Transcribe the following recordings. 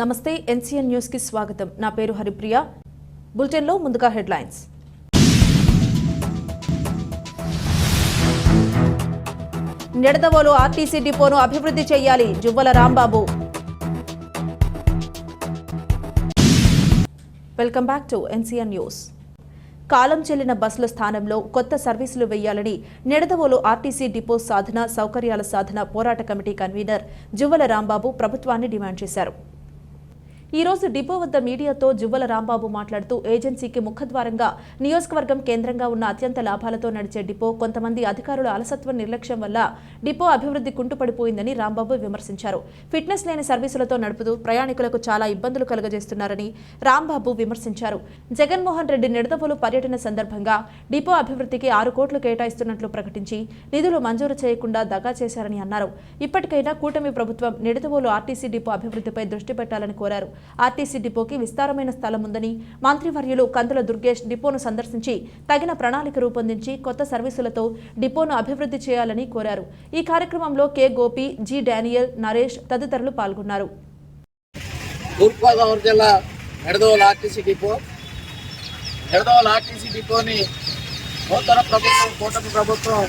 నమస్తే ఎన్సీఎన్ న్యూస్కి స్వాగతం. నా పేరు హరిప్రియ. బులెటిన్లో ముందుగా హెడ్లైన్స్. నిడదవోలు ఆర్టీసీ డిపోను అభివృద్ధి చేయాలి Juvvala Rambabu. Welcome back to NCN news. కాలం చెల్లిన బస్సుల స్థానంలో కొత్త సర్వీసులు వేయాలని నిడదవోలు ఆర్టీసీ డిపో సాధన సౌకర్యాల సాధన పోరాట కమిటీ కన్వీనర్ జువ్వల రాంబాబు ప్రభుత్వాన్ని డిమాండ్ చేశారు. ఈ రోజు డిపో వద్ద మీడియాతో జువ్వల రాంబాబు మాట్లాడుతూ ఏజెన్సీకి ముఖద్వారంగా నియోజకవర్గం కేంద్రంగా ఉన్న అత్యంత లాభాలతో నడిచే డిపో కొంతమంది అధికారుల అలసత్వ నిర్లక్ష్యం వల్ల డిపో అభివృద్ధి కుంటుపడిపోయిందని రాంబాబు విమర్శించారు. ఫిట్నెస్ లేని సర్వీసులతో నడుపుతూ ప్రయాణికులకు చాలా ఇబ్బందులు కలుగజేస్తున్నారని రాంబాబు విమర్శించారు. జగన్మోహన్ రెడ్డి నిడదవోలు పర్యటన సందర్భంగా డిపో అభివృద్ధికి ఆరు కోట్లు కేటాయిస్తున్నట్లు ప్రకటించి నిధులు మంజూరు చేయకుండా దగా చేశారని అన్నారు. ఇప్పటికైనా కూటమి ప్రభుత్వం నిడదవోలు ఆర్టీసీ డిపో అభివృద్ధిపై దృష్టి పెట్టాలని కోరారు. ఆర్టీసీ డిపోకి విస్తారమైన స్థలం ఉందని మంత్రివర్యులు కందుల దుర్గేష్ డిపోను సందర్శించి తగిన ప్రణాళిక రూపొందించి కొత్త సర్వీసులతో డిపోను అభివృద్ధి చేయాలని కోరారు. ఈ కార్యక్రమంలో K. Gopi G. Daniel Naresh తదితరులు పాల్గొన్నారు. తూర్పుగోదావరి జిల్లా Nidadavolu RTC depot. Nidadavolu RTC డిపోని నూతన ప్రభుత్వం కూటమి ప్రభుత్వం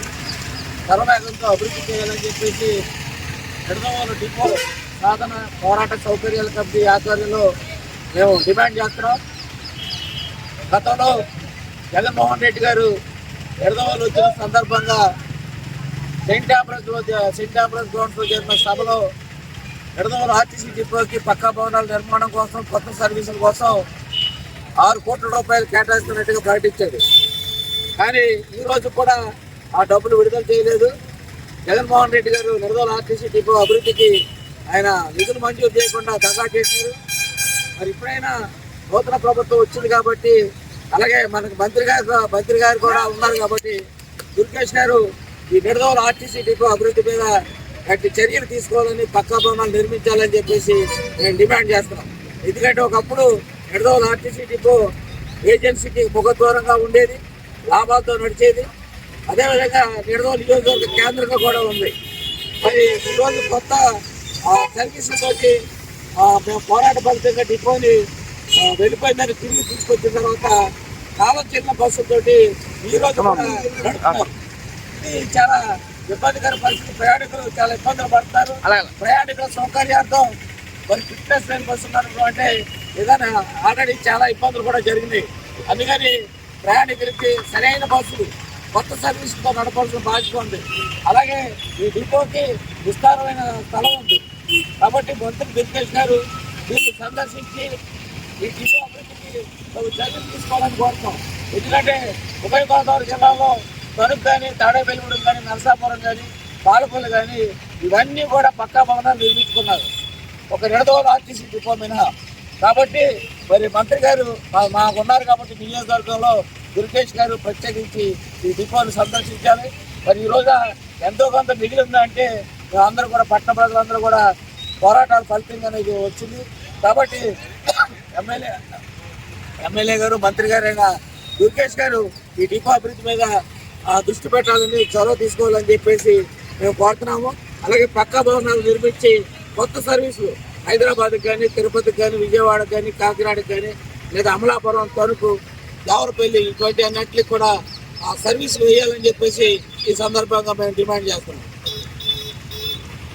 సర్వవేగంతో అభివృద్ధి చేయాలని చెప్పేసి నిడదవోలు డిపో సాధన పోరాట సౌకర్యాల కమిటీ ఆధ్వర్యంలో మేము డిమాండ్ చేస్తున్నాం. గతంలో జగన్మోహన్ రెడ్డి గారు నిడదవోలు వచ్చిన సందర్భంగా సెయింట్ ఆంబ్రస్లో సెయింట్ ఆంబ్రస్ గ్రౌండ్స్లో జరిగిన సభలో ఎడదవాళ్ళు ఆర్టీసీ డిపోకి పక్కా భవనాల నిర్మాణం కోసం కొత్త సర్వీసుల కోసం ఆరు కోట్ల రూపాయలు కేటాయిస్తున్నట్టుగా ప్రకటించాడు కానీ ఈరోజు కూడా ఆ డబ్బులు విడుదల చేయలేదు. జగన్మోహన్ రెడ్డి గారు నిడదవోలు ఆర్టీసీ డిపో అభివృద్ధికి ఆయన నిధులు మంజూరు చేయకుండా దగా చేశారు. మరి ఇప్పుడైనా నూతన ప్రభుత్వం వచ్చింది కాబట్టి అలాగే మనకు మంత్రి గారు మంత్రి గారు కూడా ఉన్నారు కాబట్టి దుర్గేష్ గారు ఈ నిడదవోలు ఆర్టీసీ డిపో అభివృద్ధి మీద అట్టి చర్యలు తీసుకోవాలని పక్కా భవనాలు నిర్మించాలని చెప్పేసి నేను డిమాండ్ చేస్తున్నాం. ఎందుకంటే ఒకప్పుడు నిడదవోలు ఆర్టీసీ డిపో ఏజెన్సీకి ముఖద్వారంగా ఉండేది లాభాలతో నడిచేది. అదేవిధంగా నిడదవోలు నియోజకవర్గ కేంద్రంగా కూడా ఉంది. మరి ఈరోజు కొత్త సర్వీసులతోటి మేము పోరాట ఫలితంగా డిపోని వెళ్ళిపోయిందని తిరిగి తీసుకొచ్చిన తర్వాత కాలం చిన్న బస్సులతోటి ఈ రోజు కూడా నడుపుతున్నారు. ఇది చాలా ఇబ్బందికర పరిస్థితి. ప్రయాణికులు చాలా ఇబ్బందులు పడతారు ప్రయాణికుల సౌకర్యార్థం మరి ఫిట్నెస్ లేని బస్సు ఉన్నారు అంటే ఏదైనా ఆల్రెడీ చాలా ఇబ్బందులు కూడా జరిగినాయి. అందుకని ప్రయాణికులకి సరైన బస్సులు కొత్త సర్వీసులతో నడపాల్సిన బాధ్యత ఉంది. అలాగే ఈ డిపోకి విస్తారమైన స్థలం ఉంది. కాబట్టి మంత్రి వెంకటేష్ గారు దీన్ని సందర్శించి ఈ డిపో అభివృద్ధికి చర్యలు తీసుకోవాలని కోరుతాం ఎందుకంటే ఉభయ గోదావరి జిల్లాలో తణుకు కానీ తాడేపల్లిగూడెం కానీ నరసాపురం కానీ పాలపల్లి కానీ ఇవన్నీ కూడా పక్కా భవనాలు నిర్మించుకున్నారు. ఒక నిడదవోలు ఆర్టీసీ డిపో మినహా కాబట్టి మరి మంత్రి గారు మా- మాకు ఉన్నారు కాబట్టి నియోజకవర్గంలో దుర్గేష్ గారు ప్రత్యేకించి ఈ డిపోను సందర్శించాలి. మరి ఈరోజు ఎంతో కొంత మిగిలిందంటే అందరూ కూడా పట్టణ ప్రజలందరూ కూడా పోరాటాలు ఫలితంగా అనేది వచ్చింది. కాబట్టి ఎమ్మెల్యే ఎమ్మెల్యే గారు మంత్రి గారైన దుర్గేష్ గారు ఈ డిపో అభివృద్ధి మీద ఆ, దృష్టి పెట్టాలని చొరవ తీసుకోవాలని చెప్పేసి మేము కోరుతున్నాము. అలాగే పక్కా భవనాలు నిర్మించి కొత్త సర్వీసులు హైదరాబాద్కి కానీ తిరుపతికి కానీ విజయవాడకి కానీ కాకినాడకి కానీ లేదా అమలాపురం తణుకు దావరపల్లి ఇటువంటి అన్నింటికి కూడా ఆ సర్వీసులు వేయాలని చెప్పేసి ఈ సందర్భంగా మేము డిమాండ్ చేస్తున్నాం.